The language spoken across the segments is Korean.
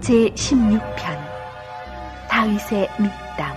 제 16편 다윗의 밑담.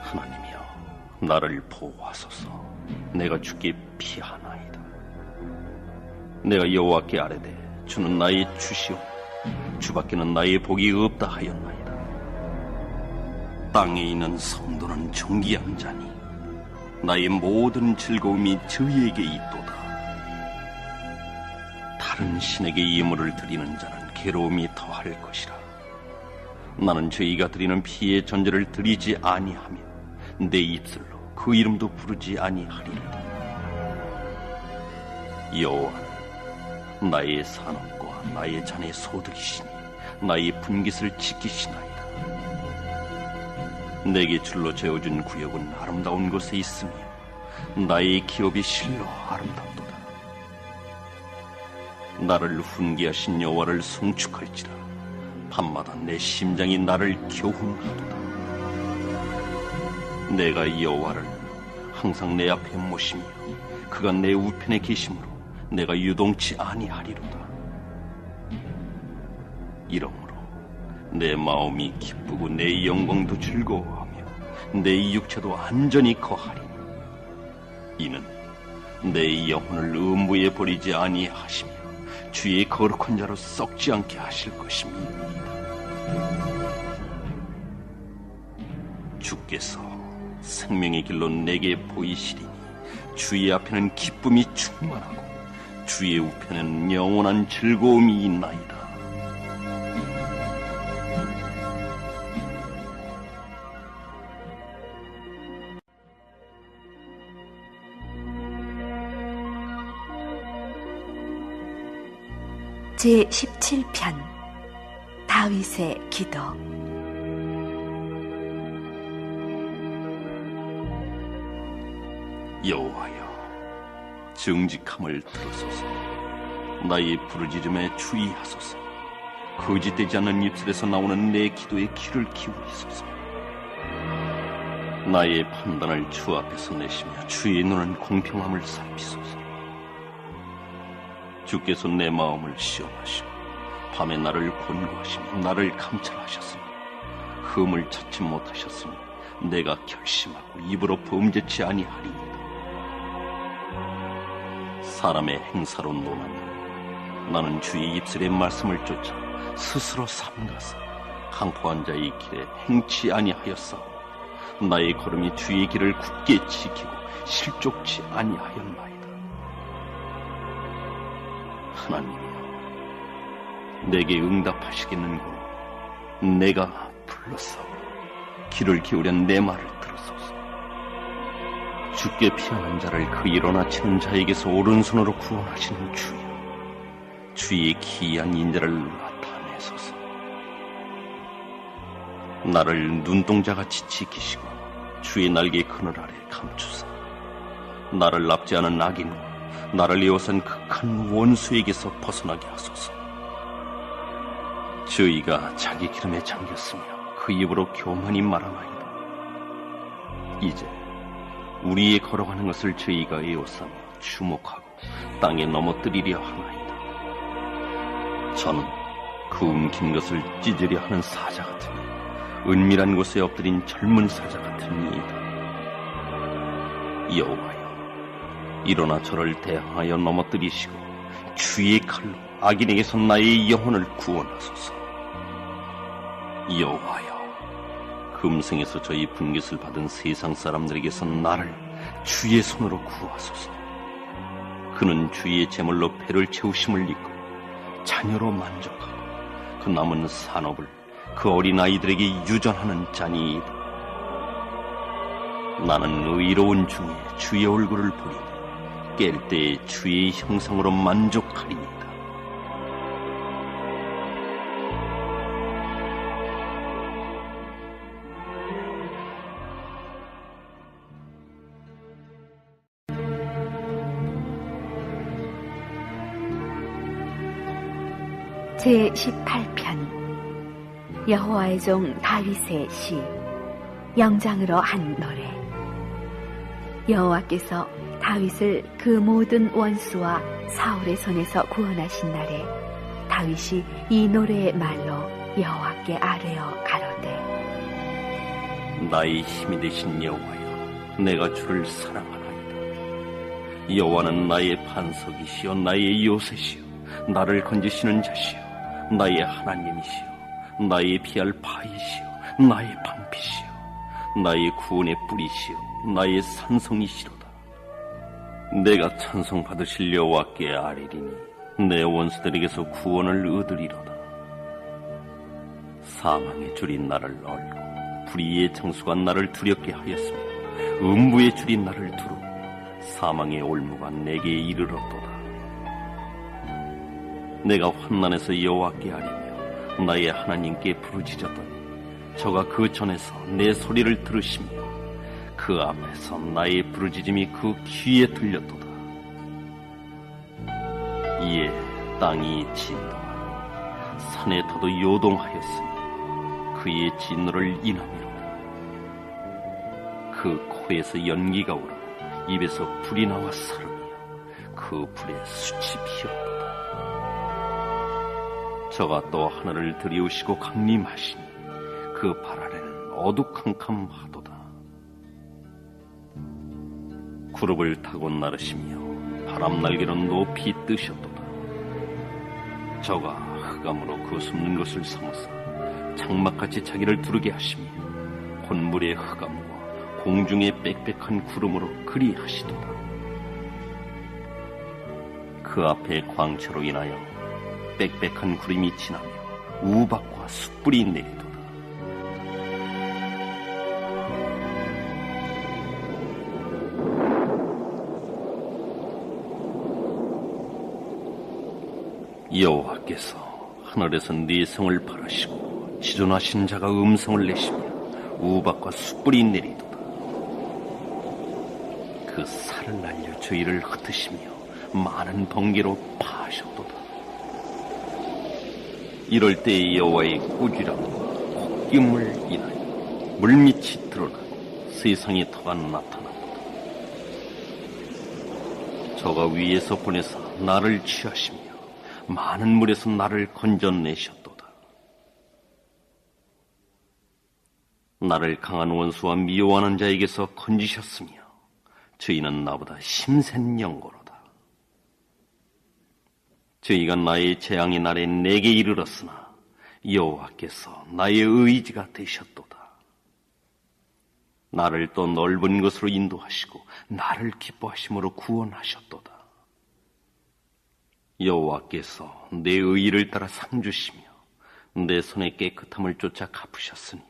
하나님이여 나를 보호하소서. 내가 죽기 피하나이다. 내가 여호와께 아뢰되 주는 나의 주시오. 주밖에는 나의 복이 없다 하였나이다. 땅에 있는 성도는 존귀한 자니 나의 모든 즐거움이 저희에게 있도다 다른 신에게 예물을 드리는 자는 괴로움이 더할 것이라 나는 저희가 드리는 피의 전제를 드리지 아니하며 내 입술로 그 이름도 부르지 아니하리로다. 여호와는 나의 산업과 나의 잔의 소득이시니 나의 분깃을 지키시나이다. 내게 줄로 재어준 구역은 아름다운 곳에 있으며 나의 기업이 실로 아름답도다. 나를 훈계하신 여호와를 송축할지라 밤마다 내 심장이 나를 교훈하도다. 내가 여호와를 항상 내 앞에 모시며 그가 내 우편에 계심으로 내가 유동치 아니하리로다. 이러므로 내 마음이 기쁘고 내 영광도 즐거워하며 내 육체도 안전히 거하리니 이는 내 영혼을 음부에 버리지 아니하시며 주의 거룩한 자로 썩지 않게 하실 것입니다. 주께서 생명의 길로 내게 보이시리니 주의 앞에는 기쁨이 충만하고 주의 우편에는 영원한 즐거움이 있나이다. 제 17편 다윗의 기도. 여호와여 정직함을 들어소서. 나의 부르짖음에 주의하소서. 거짓되지 않는 입술에서 나오는 내 기도에 귀를 기울이소서. 나의 판단을 주 앞에서 내시며 주의 눈은 공평함을 살피소서 주께서 내 마음을 시험하시고 밤에 나를 권고하시며 나를 감찰하셨으니 흠을 찾지 못하셨으니 내가 결심하고 입으로 범죄치 아니하리이다 사람의 행사로 논하며 나는 주의 입술의 말씀을 쫓아 스스로 삼가서 강포한 자의 길에 행치 아니하였사오. 나의 걸음이 주의 길을 굳게 지키고 실족치 아니하였나이 하나님이여 내게 응답하시겠는고 내가 불렀사오 귀를 기울여 내 말을 들으소서. 죽게 피하는 자를 그 일어나 치는 자에게서 오른손으로 구원하시는 주여 주의 기이한 인자를 나타내소서. 나를 눈동자같이 지키시고 주의 날개 그늘 아래 감추사 나를 납치하는 악인과 나를 에워싼 극한 원수에게서 벗어나게 하소서. 저희가 자기 기름에 잠겼으며 그 입으로 교만히 말하나이다. 이제 우리의 걸어가는 것을 저희가 에워싸며 주목하고 땅에 넘어뜨리려 하나이다. 저는 그 움킨 것을 찢으려 하는 사자 같으니 은밀한 곳에 엎드린 젊은 사자 같으니이다. 여호와여 일어나 저를 대항하여 넘어뜨리시고 주의 칼로 악인에게서 나의 영혼을 구원하소서. 여호와여 금생에서 저희 분깃을 받은 세상 사람들에게서 나를 주의 손으로 구하소서. 그는 주의 제물로 배를 채우심을 입고 자녀로 만족하고 그 남은 산업을 그 어린아이들에게 유전하는 자니이다. 나는 의로운 중에 주의 얼굴을 보리니 깰 때에 주의 형상으로 만족하리이다 제 18편. 여호와의 종 다윗의 시. 영장으로 한 노래 여호와께서 다윗을 그 모든 원수와 사울의 손에서 구원하신 날에 다윗이 이 노래의 말로 여호와께 아뢰어 가로되 나의 힘이 되신 여호와여 내가 주를 사랑하나이다. 여호와는 나의 반석이시여 나의 요새시여 나를 건지시는 자시여 나의 하나님이시여 나의 피할 바위시여 나의 방피시여 나의 구원의 뿌리시여 나의 산성이시로다. 내가 찬송 받으실 여호와께 아뢰리니 내 원수들에게서 구원을 얻으리로다. 사망의 줄이 나를 얼고 불의의 장수가 나를 두렵게 하였으며 음부의 줄이 나를 두르고 사망의 올무가 내게 이르렀도다. 내가 환난에서 여호와께 아뢰며 나의 하나님께 부르짖었더니 저가 그 전에서 내 소리를 들으시며 그 앞에서 나의 부르짖음이 그 귀에 들렸도다 이에 땅이 진동하고 산에 터도 요동하였으며 그의 진노를 인함이로다. 그 코에서 연기가 오르고 입에서 불이 나와 사르며 그 불에 숯이 피었도다. 저가 또 하늘을 들이우시고 강림하시니 그 발 아래는 어두캄캄하도다. 구름을 타고 나르시며 바람 날개로 높이 뜨셨도다. 저가 흑암으로 그 숨는 것을 삼아서 장막같이 자기를 두르게 하시며 혼물의 흑암과 공중의 빽빽한 구름으로 그리 하시도다. 그 앞에 광채로 인하여 빽빽한 구름이 지나며 우박과 숯불이 내리도다. 여호와께서 하늘에서 네 성을 바라시고 지존하신 자가 음성을 내시며 우박과 숯불이 내리도다. 그 살을 날려 저희를 흩으시며 많은 번개로 파하셨도다. 이럴 때 여호와의 꾸지람과 콧김을 인하여 물밑이 드러나고 세상의 터가 나타납니다. 저가 위에서 보내서 나를 취하시며 많은 물에서 나를 건져내셨도다. 나를 강한 원수와 미워하는 자에게서 건지셨으며 저희는 나보다 심센 영고로다. 저희가 나의 재앙의 날에 내게 이르렀으나 여호와께서 나의 의지가 되셨도다. 나를 또 넓은 곳으로 인도하시고 나를 기뻐하심으로 구원하셨도다. 여호와께서 내 의를 따라 상 주시며 내 손의 깨끗함을 쫓아 갚으셨으니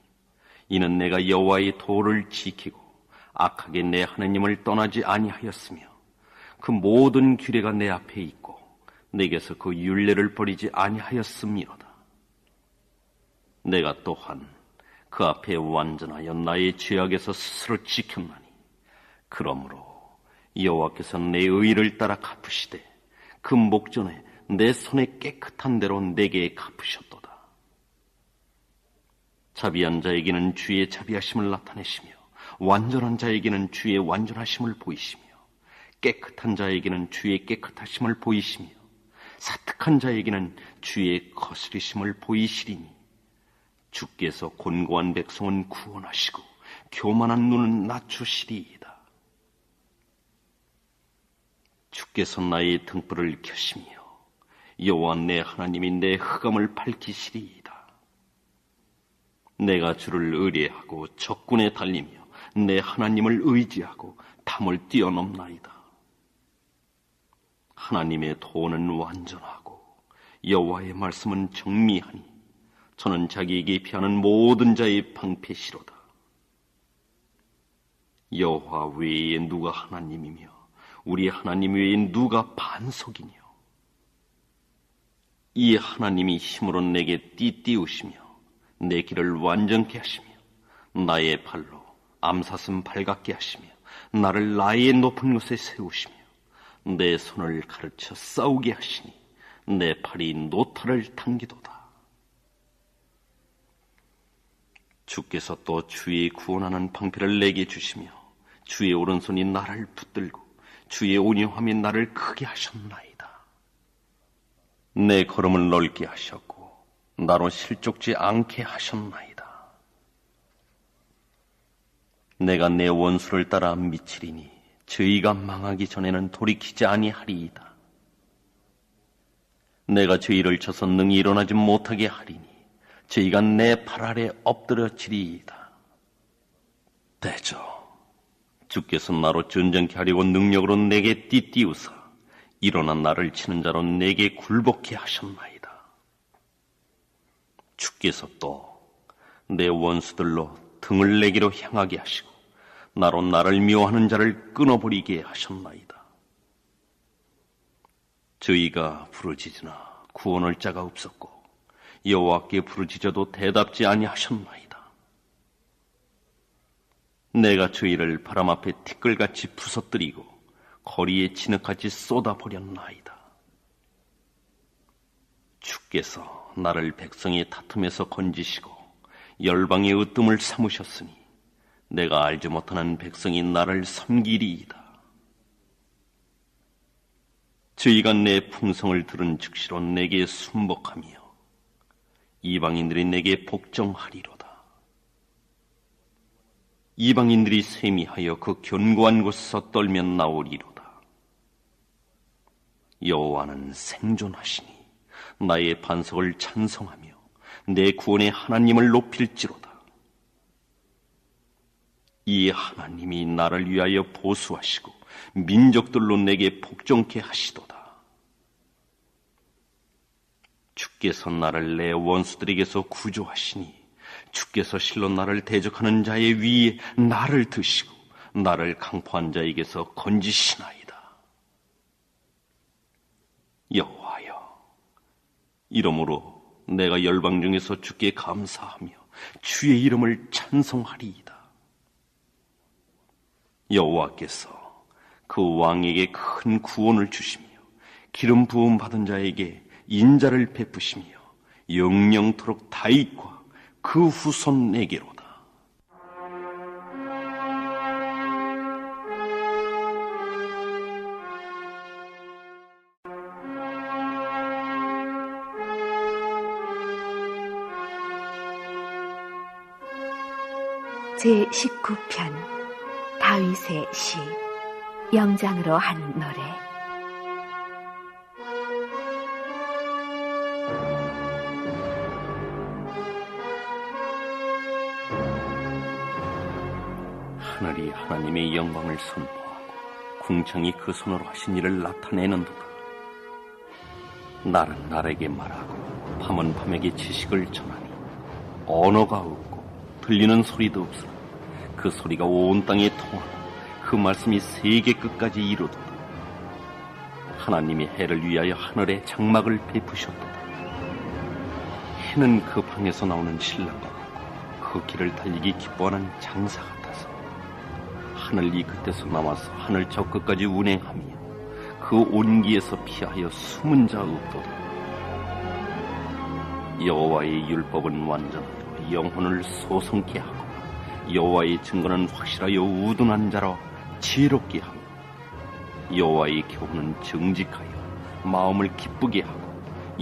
이는 내가 여호와의 도를 지키고 악하게 내 하나님을 떠나지 아니하였으며 그 모든 규례가 내 앞에 있고 내게서 그 윤례를 버리지 아니하였음이로다. 내가 또한 그 앞에 완전하여 나의 죄악에서 스스로 지켰나니 그러므로 여호와께서 내 의를 따라 갚으시되 그 목전에 내 손에 깨끗한 대로 내게 갚으셨도다. 자비한 자에게는 주의 자비하심을 나타내시며 완전한 자에게는 주의 완전하심을 보이시며 깨끗한 자에게는 주의 깨끗하심을 보이시며 사특한 자에게는 주의 거스리심을 보이시리니 주께서 곤고한 백성은 구원하시고 교만한 눈은 낮추시리이다. 주께서 나의 등불을 켜시며 여호와 내 하나님이 내 흑암을 밝히시리이다. 내가 주를 의뢰하고 적군에 달리며 내 하나님을 의지하고 담을 뛰어넘나이다. 하나님의 도는 완전하고 여호와의 말씀은 정미하니 저는 자기에게 피하는 모든 자의 방패시로다. 여호와 외에 누가 하나님이며 우리 하나님 외에 누가 반석이뇨? 이 하나님이 힘으로 내게 띠띠우시며 내 길을 완전케 하시며 나의 발로 암사슴 밝았게 하시며 나를 나의 높은 곳에 세우시며 내 손을 가르쳐 싸우게 하시니 내 팔이 노타를 당기도다. 주께서 또 주의 구원하는 방패를 내게 주시며 주의 오른손이 나를 붙들고 주의 온유함이 나를 크게 하셨나이다. 내 걸음을 넓게 하셨고 나로 실족지 않게 하셨나이다. 내가 내 원수를 따라 미치리니 저희가 망하기 전에는 돌이키지 아니하리이다. 내가 저희를 쳐서 능히 일어나지 못하게 하리니 저희가 내 팔 아래 엎드려지리이다. 대저 주께서 나로 전쟁케 하려고 능력으로 내게 띠띠우사 일어나 나를 치는 자로 내게 굴복케 하셨나이다. 주께서 또 내 원수들로 등을 내기로 향하게 하시고 나로 나를 미워하는 자를 끊어버리게 하셨나이다. 저희가 부르짖으나 구원할 자가 없었고 여호와께 부르짖어도 대답지 아니하셨나이다. 내가 저희를 바람 앞에 티끌같이 부서뜨리고 거리에 진흙같이 쏟아버렸나이다. 주께서 나를 백성의 다툼에서 건지시고 열방의 으뜸을 삼으셨으니 내가 알지 못하는 백성이 나를 섬기리이다. 저희가 내 풍성을 들은 즉시로 내게 순복하며 이방인들이 내게 복종하리로다. 이방인들이 세미하여 그 견고한 곳에서 떨며 나오리로다. 여호와는 생존하시니 나의 반석을 찬송하며 내 구원의 하나님을 높일지로다. 이 하나님이 나를 위하여 보수하시고 민족들로 내게 복종케 하시도다. 주께서 나를 내 원수들에게서 구조하시니 주께서 실로 나를 대적하는 자의 위에 나를 드시고 나를 강포한 자에게서 건지시나이다. 여호와여, 이러므로 내가 열방 중에서 주께 감사하며 주의 이름을 찬송하리이다. 여호와께서 그 왕에게 큰 구원을 주시며 기름 부음 받은 자에게 인자를 베푸시며 영영토록 다윗과 그 후손에게로다. 제 19편 다윗의 시 영장으로 한 노래 하나님의 영광을 선포하고 궁창이 그 손으로 하신 일을 나타내는 도다. 날은 날에게 말하고 밤은 밤에게 지식을 전하니 언어가 없고 들리는 소리도 없으나 그 소리가 온 땅에 통하고 그 말씀이 세계 끝까지 이루도다. 하나님이 해를 위하여 하늘에 장막을 베푸셨도다. 해는 그 방에서 나오는 신랑과 같고 그 길을 달리기 기뻐하는 장사 같아서 하늘 이 끝에서 나와서 하늘 저 끝까지 운행하며 그 온기에서 피하여 숨은 자 없도다. 여호와의 율법은 완전하여 영혼을 소성케 하고 여호와의 증거는 확실하여 우둔한 자로 지혜롭게 하고 여호와의 교훈은 정직하여 마음을 기쁘게 하고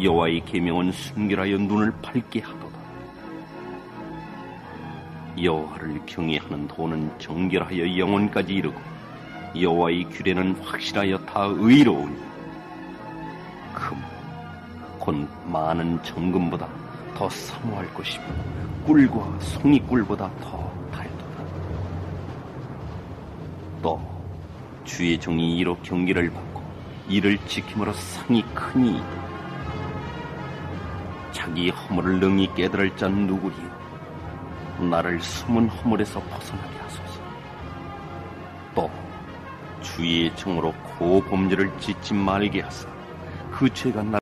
여호와의 계명은 순결하여 눈을 밝게 하도다. 여호와를 경외하는 도는 정결하여 영혼까지 이르고 여호와의 규례는 확실하여 다 의로우니 금, 곧 많은 정금보다 더 사모할 것이며 꿀과 송이꿀보다 더 달도다. 또 주의 종이 이로 경계를 받고 이를 지킴으로 상이 크니 자기 허물을 능히 깨달을 자 누구리요 나를 숨은 허물에서 벗어나게 하소서. 또 주의 정으로 고범죄를 짓지 말게 하사 그 죄가 나